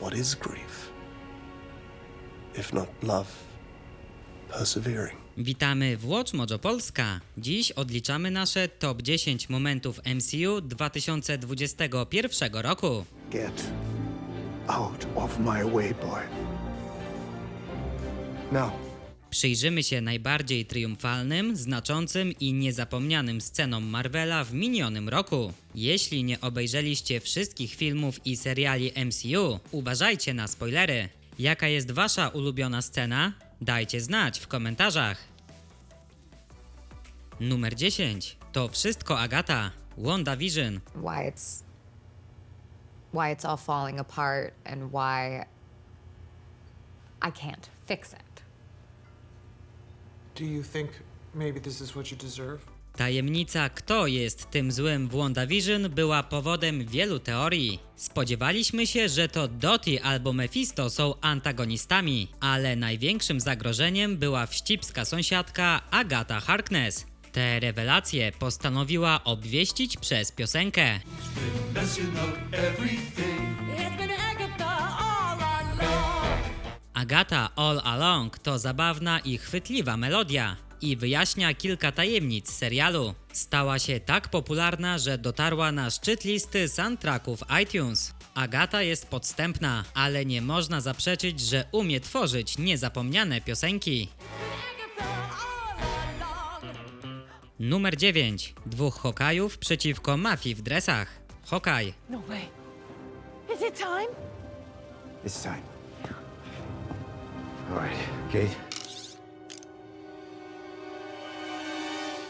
What is grief? If not love, persevering. Witamy w Watch Mojo Polska. Dziś odliczamy nasze top 10 momentów MCU 2021 roku. Get out of my way, boy. Now, Przyjrzymy się najbardziej triumfalnym, znaczącym i niezapomnianym scenom Marvela w minionym roku. Jeśli nie obejrzeliście wszystkich filmów i seriali MCU, uważajcie na spoilery. Jaka jest wasza ulubiona scena? Dajcie znać w komentarzach. Numer 10. To wszystko Agata. WandaVision. why it's why it's all falling apart and why I can't fix it. Do you think maybe this is what you deserve? Tajemnica, kto jest tym złym w WandaVision, była powodem wielu teorii. Spodziewaliśmy się, że to Dottie albo Mephisto są antagonistami, ale największym zagrożeniem była wścibska sąsiadka Agata Harkness. Te rewelacje postanowiła obwieścić przez piosenkę. Agata All Along to zabawna i chwytliwa melodia i wyjaśnia kilka tajemnic serialu. Stała się tak popularna, że dotarła na szczyt listy soundtracków iTunes. Agata jest podstępna, ale nie można zaprzeczyć, że umie tworzyć niezapomniane piosenki. Numer 9. Dwóch Hokajów przeciwko mafii w dresach. Hokaj. No way. Is it time? it's time. All right, Kate.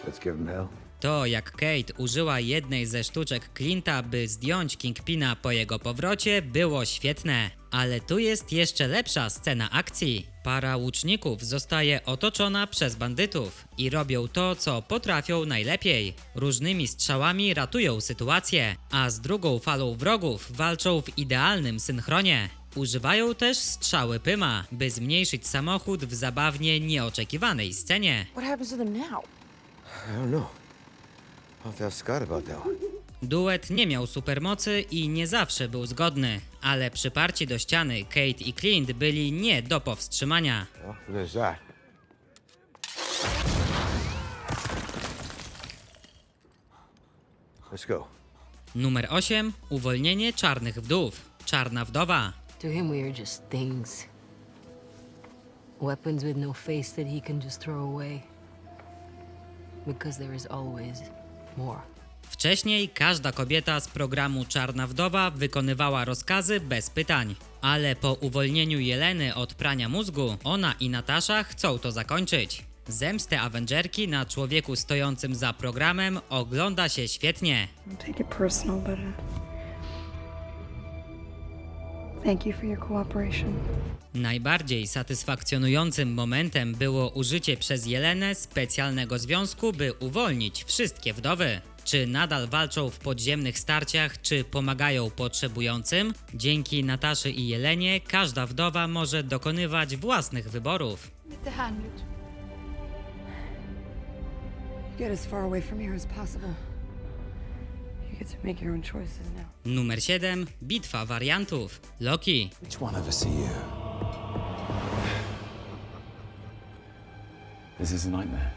Let's give him hell. To jak Kate użyła jednej ze sztuczek Clint'a, by zdjąć Kingpina po jego powrocie, było świetne. Ale tu jest jeszcze lepsza scena akcji. Para łuczników zostaje otoczona przez bandytów i robią to, co potrafią najlepiej. Różnymi strzałami ratują sytuację, a z drugą falą wrogów walczą w idealnym synchronie. Używają też strzały Pyma, by zmniejszyć samochód w zabawnie nieoczekiwanej scenie. What happens to them now? I don't know. I'll have to ask Scott about that one. Duet nie miał supermocy i nie zawsze był zgodny, ale przyparci do ściany Kate i Clint byli nie do powstrzymania. Well, there's that. Let's go. Numer 8. Uwolnienie czarnych wdów. Czarna wdowa. To him, we are just things. Weapons with no face that he can just throw away. Because there is always more. Wcześniej każda kobieta z programu Czarna Wdowa wykonywała rozkazy bez pytań. Ale po uwolnieniu Jeleny od prania mózgu, ona i Natasza chcą to zakończyć. Zemstę Avengerki na człowieku stojącym za programem ogląda się świetnie. Don't take it personal, but uh, thank you for your cooperation. Najbardziej satysfakcjonującym momentem było użycie przez Jelenę specjalnego związku, by uwolnić wszystkie wdowy. Czy nadal walczą w podziemnych starciach, czy pomagają potrzebującym? Dzięki Nataszy i Jelenie każda wdowa może dokonywać własnych wyborów. Get as far away from here as possible. You get to make your own choices now. Numer 7. Bitwa wariantów. Loki. Which one of us are you? This is a nightmare.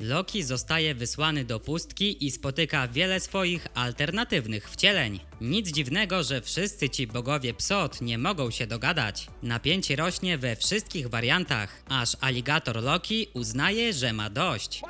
Loki zostaje wysłany do pustki i spotyka wiele swoich alternatywnych wcieleń. Nic dziwnego, że wszyscy ci bogowie psot nie mogą się dogadać. Napięcie rośnie we wszystkich wariantach, aż aligator Loki uznaje, że ma dość.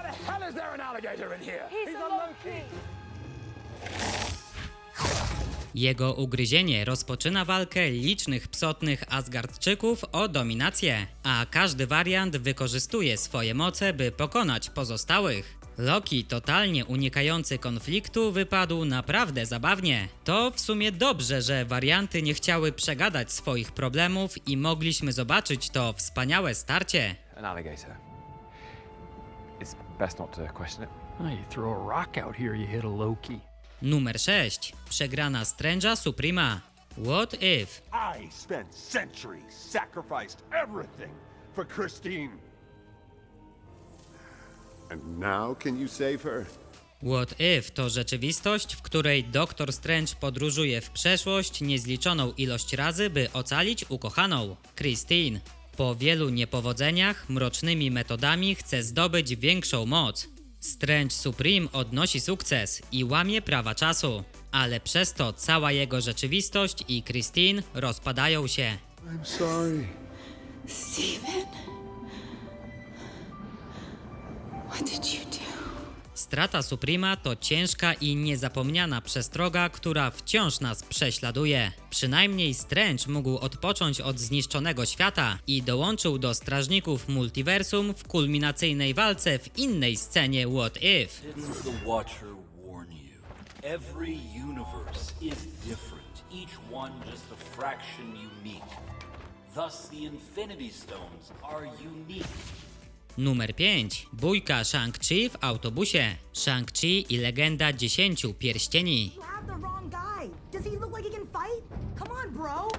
Jego ugryzienie rozpoczyna walkę licznych psotnych Asgardczyków o dominację, a każdy wariant wykorzystuje swoje moce, by pokonać pozostałych. Loki, totalnie unikający konfliktu, wypadł naprawdę zabawnie. To w sumie dobrze, że warianty nie chciały przegadać swoich problemów i mogliśmy zobaczyć to wspaniałe starcie. An alligator. It's best not to question it. Oh, you throw a rock out here, you hit a Loki. Numer 6. Przegrana Strange'a Suprema. What if? I spent centuries, sacrificed everything for Christine. And now can you save her? What If to rzeczywistość, w której Doktor Strange podróżuje w przeszłość niezliczoną ilość razy, by ocalić ukochaną, Christine. Po wielu niepowodzeniach, mrocznymi metodami chce zdobyć większą moc. Strange Supreme odnosi sukces i łamie prawa czasu, ale przez to cała jego rzeczywistość i Christine rozpadają się. I'm sorry. Steven. What did you do? Strata Suprema to ciężka i niezapomniana przestroga, która wciąż nas prześladuje. Przynajmniej Strange mógł odpocząć od zniszczonego świata i dołączył do strażników multiversum w kulminacyjnej walce w innej scenie What If. Thus, the Infinity Stones are unique. Numer 5. Bójka Shang-Chi w autobusie. Shang-Chi i legenda 10 pierścieni. Like on.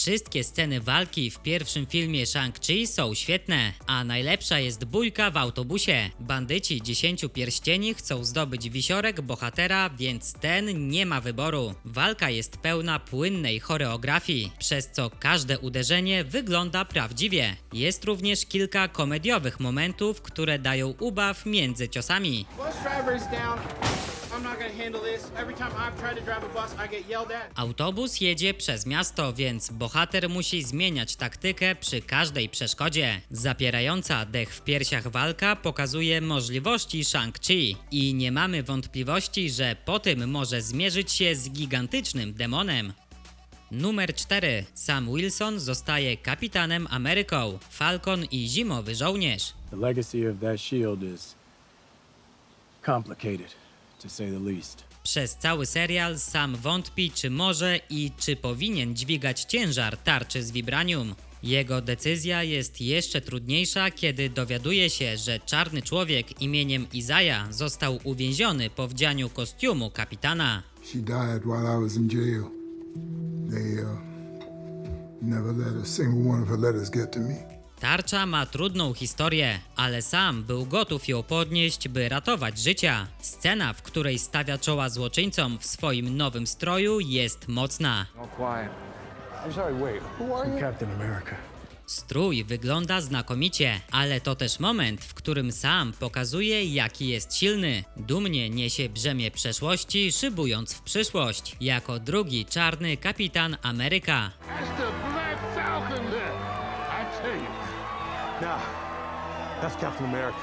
Wszystkie sceny walki w pierwszym filmie Shang-Chi są świetne, a najlepsza jest bójka w autobusie. Bandyci 10 pierścieni chcą zdobyć wisiorek bohatera, więc ten nie ma wyboru. Walka jest pełna płynnej choreografii, przez co każde uderzenie wygląda prawdziwie. Jest również kilka komediowych momentów, które dają ubaw między ciosami. Autobus jedzie przez miasto, więc bohater musi zmieniać taktykę przy każdej przeszkodzie. Zapierająca dech w piersiach walka pokazuje możliwości Shang-Chi i nie mamy wątpliwości, że po tym może zmierzyć się z gigantycznym demonem. Numer 4. Sam Wilson zostaje kapitanem Ameryką, Falcon i zimowy żołnierz. The legacy of that shield is complicated, to say the least. Przez cały serial sam wątpi, czy może i czy powinien dźwigać ciężar tarczy z vibranium. Jego decyzja jest jeszcze trudniejsza, kiedy dowiaduje się, że czarny człowiek imieniem Izaja został uwięziony po wdzianiu kostiumu kapitana. She died while I was in jail. They uh, never let a single one of her letters get to me. Tarcza ma trudną historię, ale sam był gotów ją podnieść, by ratować życia. Scena, w której stawia czoła złoczyńcom w swoim nowym stroju, jest mocna. Strój wygląda znakomicie, ale to też moment, w którym sam pokazuje, jaki jest silny. Dumnie niesie brzemię przeszłości, szybując w przyszłość, jako drugi czarny kapitan Ameryka. Nah, that's Captain America.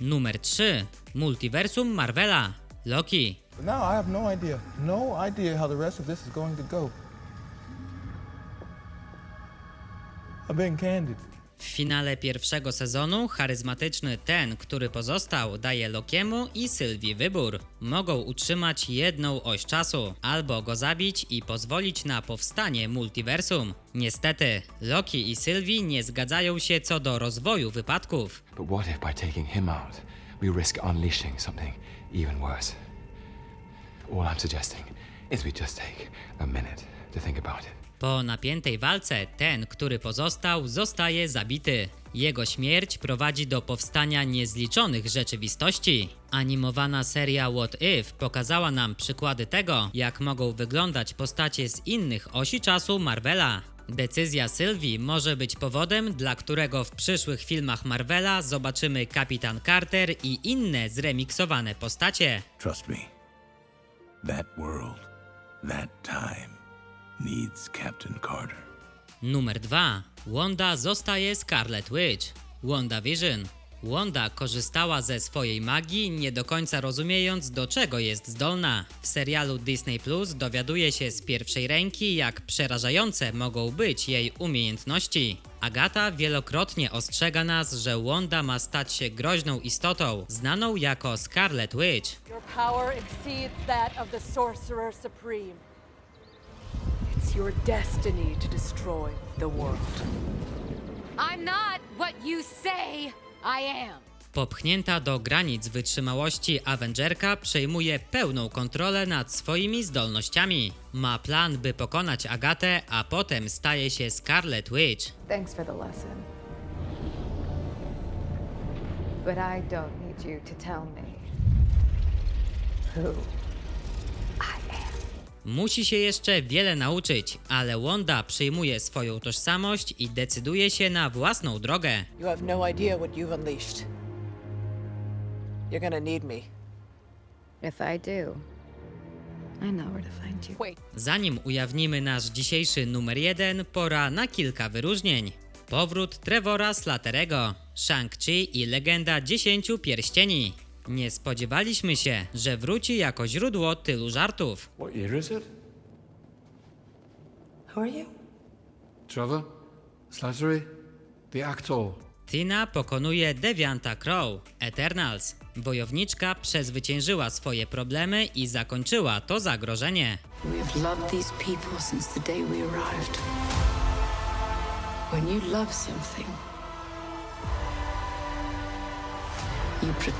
Numer 3. Multiversum Marvela. Loki. Now I have no idea, no idea how the rest of this is going to go. I've been candid. W finale pierwszego sezonu charyzmatyczny ten, który pozostał, daje Lokiemu i Sylwii wybór. Mogą utrzymać jedną oś czasu, albo go zabić i pozwolić na powstanie multiversum. Niestety, Loki i Sylwii nie zgadzają się co do rozwoju wypadków. But what if by taking him out, we risk unleashing something even worse? All I'm suggesting is we just take a minute to think about it. Po napiętej walce ten, który pozostał, zostaje zabity. Jego śmierć prowadzi do powstania niezliczonych rzeczywistości. Animowana seria What If pokazała nam przykłady tego, jak mogą wyglądać postacie z innych osi czasu Marvela. Decyzja Sylwii może być powodem, dla którego w przyszłych filmach Marvela zobaczymy Kapitan Carter i inne zremiksowane postacie. Trust me. That world, that time needs Captain Carter. Numer 2. Wanda zostaje Scarlet Witch. WandaVision. Wanda korzystała ze swojej magii, nie do końca rozumiejąc, do czego jest zdolna. W serialu Disney Plus dowiaduje się z pierwszej ręki, jak przerażające mogą być jej umiejętności. Agata wielokrotnie ostrzega nas, że Wanda ma stać się groźną istotą, znaną jako Scarlet Witch. Your power exceeds that of the Sorcerer Supreme. It's your destiny to destroy the world. I'm not what you say I am. Popchnięta do granic wytrzymałości Avengerka przejmuje pełną kontrolę nad swoimi zdolnościami. Ma plan, by pokonać Agatę, a potem staje się Scarlet Witch. Thanks for the lesson. But I don't need you to tell me who Musi się jeszcze wiele nauczyć, ale Wanda przyjmuje swoją tożsamość i decyduje się na własną drogę. You have no idea what you've unleashed. You're gonna need me. If I do, I know where to find you. Wait. Zanim ujawnimy nasz dzisiejszy numer jeden, pora na kilka wyróżnień. Powrót Trevora Slatterego, Shang-Chi i legenda dziesięciu pierścieni. Nie spodziewaliśmy się, że wróci jako źródło tylu żartów. What year is it? Who are you? Trevor? Slattery? The actor. Tina pokonuje Devianta Crow, Eternals. Wojowniczka przezwyciężyła swoje problemy i zakończyła to zagrożenie. We have loved these people since the day we arrived. When you love something, you.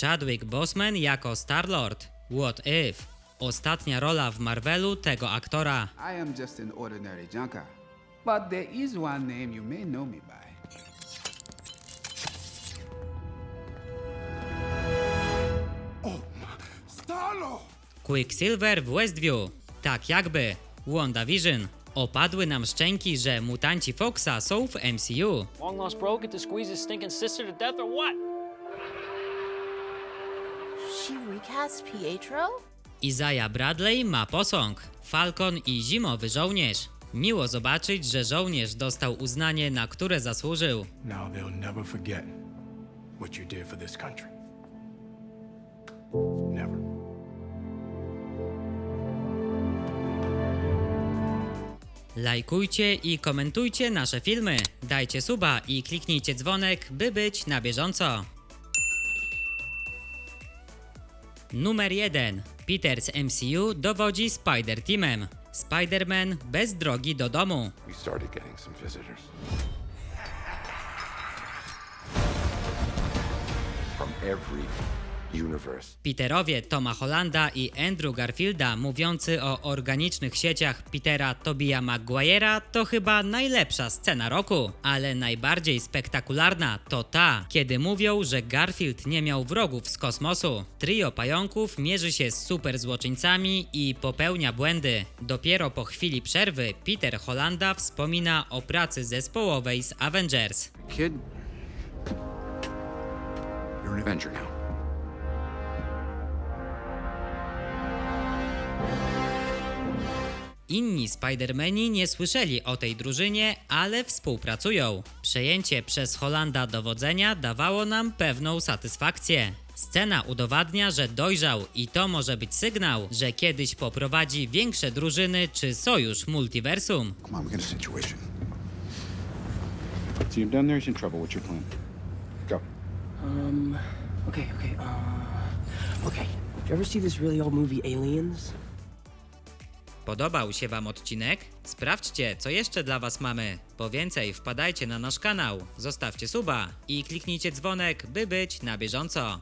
Chadwick Boseman jako Star-Lord. What If? Ostatnia rola w Marvelu tego aktora. I am just an ordinary junker. But there is one name you may know me by. Quicksilver w Westview. Tak jakby. WandaVision. Opadły nam szczęki, że mutanci Foxa są w MCU. Long lost bro get to squeeze his stinking sister to death or what? She recast Pietro? Isaiah Bradley ma posąg. Falcon i zimowy żołnierz. Miło zobaczyć, że żołnierz dostał uznanie, na które zasłużył. Now they'll never forget what you did for this country. Never. Lajkujcie i komentujcie nasze filmy. Dajcie suba i kliknijcie dzwonek, by być na bieżąco. Numer 1. Peter z MCU dowodzi Spider-Teamem. Spider-Man bez drogi do domu. From every. Peterowie Toma Hollanda i Andrew Garfielda mówiący o organicznych sieciach Petera Tobia Maguire'a to chyba najlepsza scena roku, ale najbardziej spektakularna to ta, kiedy mówią, że Garfield nie miał wrogów z kosmosu. Trio pająków mierzy się z super złoczyńcami i popełnia błędy. Dopiero po chwili przerwy Peter Hollanda wspomina o pracy zespołowej z Avengers. Kid, You're an Avenger now. Inni Spider-Mani nie słyszeli o tej drużynie, ale współpracują. Przejęcie przez Holanda dowodzenia dawało nam pewną satysfakcję. Scena udowadnia, że dojrzał i to może być sygnał, że kiedyś poprowadzi większe drużyny czy sojusz multiversum. come on, we got a situation. In trouble. What's your plan? Go. Um, okay, okay, uh, okay. Did you ever see this really old movie Aliens? Podobał się Wam odcinek? Sprawdźcie, co jeszcze dla Was mamy. Po więcej wpadajcie na nasz kanał, zostawcie suba i kliknijcie dzwonek, by być na bieżąco.